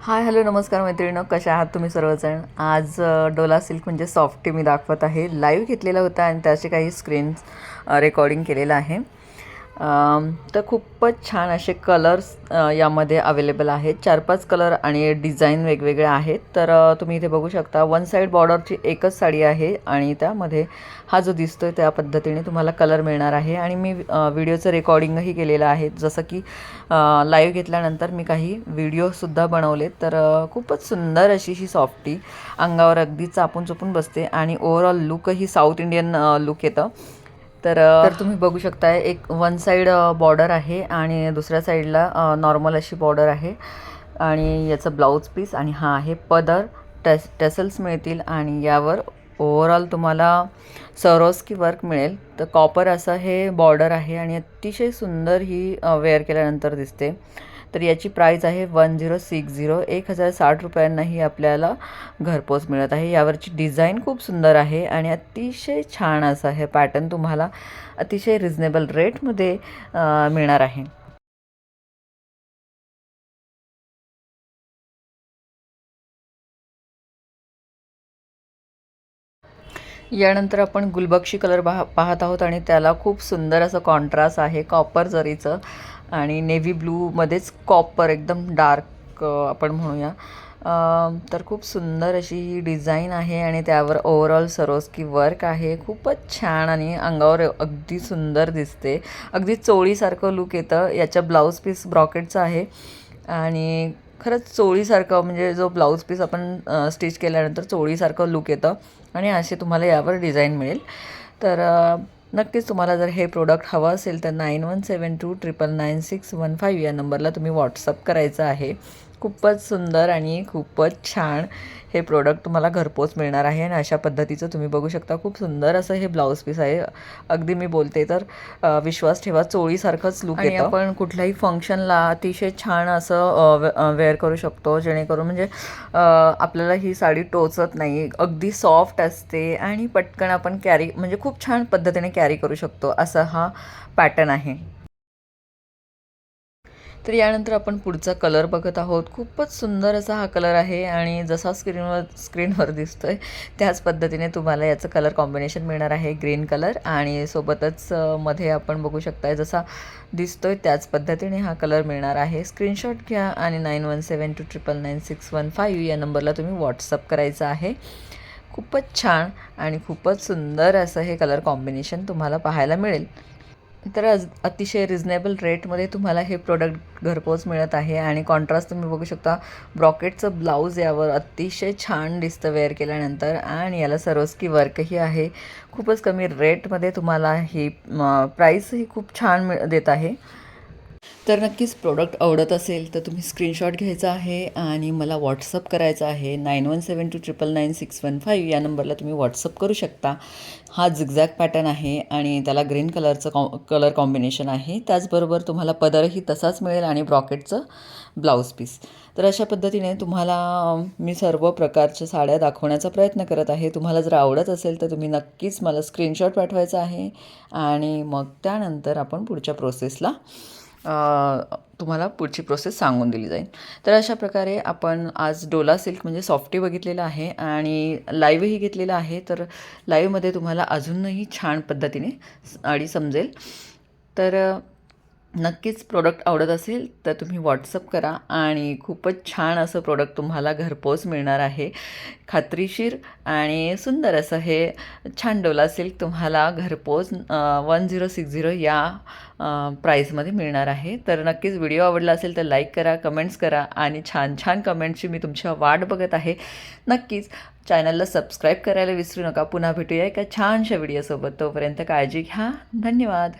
Hi hello नमस्कार मैत्रिणी कशा आहात तुम्ही सर्वजण? आज डोला सिल्क म्हणजे सॉफ्टी मी दाखवत आहे. लाईव्ह घेतलेला होता आणि त्याचे काही स्क्रीन रेकॉर्डिंग केलेलं आहे. तर खूपच छान असे कलर्स यामध्ये अवेलेबल आहेत. चार पाच कलर आणि डिझाईन वेगवेगळे आहेत. तर तुम्ही इथे बघू शकता वन साईड बॉर्डरची एकच साडी आहे आणि त्यामध्ये हा जो दिसतो आहे त्या पद्धतीने तुम्हाला कलर मिळणार आहे. आणि मी व्हिडिओचं रेकॉर्डिंगही केलेलं आहे. जसं की लाईव्ह घेतल्यानंतर मी काही व्हिडिओसुद्धा बनवले तर खूपच सुंदर अशी ही सॉफ्टी अंगावर अगदी चापून चुपून बसते आणि ओव्हरऑल लुकही साऊथ इंडियन लुक येतं. तर तर तुम्ही बघू शकताय एक वन साईड बॉर्डर आहे आणि दुसऱ्या साईडला नॉर्मल अशी बॉर्डर आहे. आणि याचं ब्लाऊज पीस आणि हा आहे पदर. टेस टेसल्स मिळतील आणि यावर ओव्हरऑल तुम्हाला सरोस्की वर्क मिळेल. तर कॉपर असं हे बॉर्डर आहे आणि अतिशय सुंदर ही वेअर केल्यानंतर दिसते. तर याची प्राईस आहे वन झिरो सिक्स झिरो एक हजार साठ रुपयांनाही आपल्याला घरपोच मिळत आहे. यावरची डिझाईन खूप सुंदर आहे आणि अतिशय छान असं हे पॅटर्न तुम्हाला अतिशय रिझनेबल रेटमध्ये मिळणार आहे. यानंतर आपण गुलबक्षी कलर पाह पाहत आहोत आणि त्याला खूप सुंदर असं कॉन्ट्रास्ट आहे कॉपर जरीचं. आणि नेव्ही ब्लूमध्येच कॉपर एकदम डार्क आपण म्हणूया. तर खूप सुंदर अशी ही डिझाईन आहे आणि त्यावर ओव्हरऑल सरोस्की वर्क आहे. खूपच छान आणि अंगावर अगदी सुंदर दिसते. अगदी चोळीसारखं लुक येतं. याच्या ब्लाऊज पीस ब्रॉकेटचं आहे. आणि खरंच चोळीसारखं म्हणजे जो ब्लाऊज पीस आपण स्टिच केल्यानंतर चोळीसारखं लुक येतं. आणि असे तुम्हाला यावर डिझाईन मिळेल. तर नक्कीच तुम्हाला जर हे प्रोडक्ट हवं असेल तर nine one seven two triple nine six one five या नंबरला तुम्ही व्हॉट्सअप करायचं आहे. खूपच सुंदर आणि खूपच छान हे प्रोडक्ट तुम्हाला घरपोच मिळणार आहे आणि अशा पद्धतीचं तुम्ही बघू शकता. खूप सुंदर असं हे ब्लाऊज पीस आहे. अगदी मी बोलते तर विश्वास ठेवा चोळीसारखंच लुक येतं. आपण कुठल्याही फंक्शनला अतिशय छान असं वेअर करू शकतो. जेणेकरून म्हणजे आपल्याला ही साडी टोचत नाही. अगदी सॉफ्ट असते आणि पटकन आपण कॅरी म्हणजे खूप छान पद्धतीने कॅरी करू शकतो. असा हा पॅटर्न आहे. तर यानंतर आपण पुढचा कलर बघत आहोत. खूपच सुंदर असा हा कलर आहे आणि जसा स्क्रीनवर स्क्रीनवर दिसतो आहे त्याच पद्धतीने तुम्हाला याचं कलर कॉम्बिनेशन मिळणार आहे. ग्रीन कलर आणि सोबतच मध्ये आपण बघू शकताय जसा दिसतोय त्याच पद्धतीने हा कलर मिळणार आहे. स्क्रीनशॉट घ्या आणि nine one seven two triple nine six one five या नंबरला तुम्ही व्हॉट्सअप करायचं आहे. खूपच छान आणि खूपच सुंदर असं हे कलर कॉम्बिनेशन तुम्हाला पाहायला मिळेल. तर अज अतिशय रिझनेबल रेटमध्ये तुम्हाला हे प्रोडक्ट घरपोच मिळत आहे. आणि कॉन्ट्रास्ट तुम्ही बघू शकता ब्रॉकेटचं ब्लाऊज यावर अतिशय छान दिसतं वेअर केल्यानंतर. आणि याला सरोस्की वर्कही आहे. खूपच कमी रेटमध्ये तुम्हाला ही प्राईसही खूप छान मिळ देत आहे. तर नक्कीच प्रोडक्ट आवडत असेल तर तुम्ही स्क्रीनशॉट घ्यायचा आहे आणि मला व्हॉट्सअप करायचा आहे. Nine one seven two triple nine six one five या नंबरला तुम्ही व्हॉट्सअप करू शकता. हा झिगझॅग पॅटर्न आहे आणि त्याला ग्रीन कलरचं कॉ कलर कॉम्बिनेशन आहे. त्याचबरोबर तुम्हाला पदरही तसाच मिळेल आणि ब्रॉकेटचं ब्लाऊज पीस तर अशा पद्धतीने तुम्हाला मी सर्व प्रकारच्या साड्या दाखवण्याचा प्रयत्न करत आहे. तुम्हाला जर आवडत असेल तर तुम्ही नक्कीच मला स्क्रीनशॉट पाठवायचा आहे आणि मग त्यानंतर आपण पुढच्या प्रोसेसला तुम्हाला पुढची प्रोसेस सांगून दिली जाईल. तर अशा प्रकारे आपण आज डोला सिल्क म्हणजे सॉफ्टी बघितलेलं आहे आणि लाईव्हही घेतलेलं आहे. तर लाईव्हमध्ये तुम्हाला अजूनही छान पद्धतीने आणि समजेल. तर नक्कीच प्रोडक्ट आवडत असेल तर तुम्ही व्हॉट्सअप करा आणि खूपच छान असं प्रोडक्ट तुम्हाला घरपोच मिळणार आहे. खात्रीशीर आणि सुंदर असं हे छान डोला सिल्क तुम्हाला घरपोच वन झिरो सिक्स झिरो या प्राईसमध्ये मिळणार आहे. तर नक्कीच व्हिडिओ आवडला असेल तर लाईक करा कमेंट्स करा आणि छान छान कमेंट्सची मी तुमच्या वाट बघत आहे. नक्कीच चॅनलला सबस्क्राईब करायला विसरू नका. पुन्हा भेटूया एका छानशा व्हिडिओसोबत तोपर्यंत काळजी घ्या. धन्यवाद.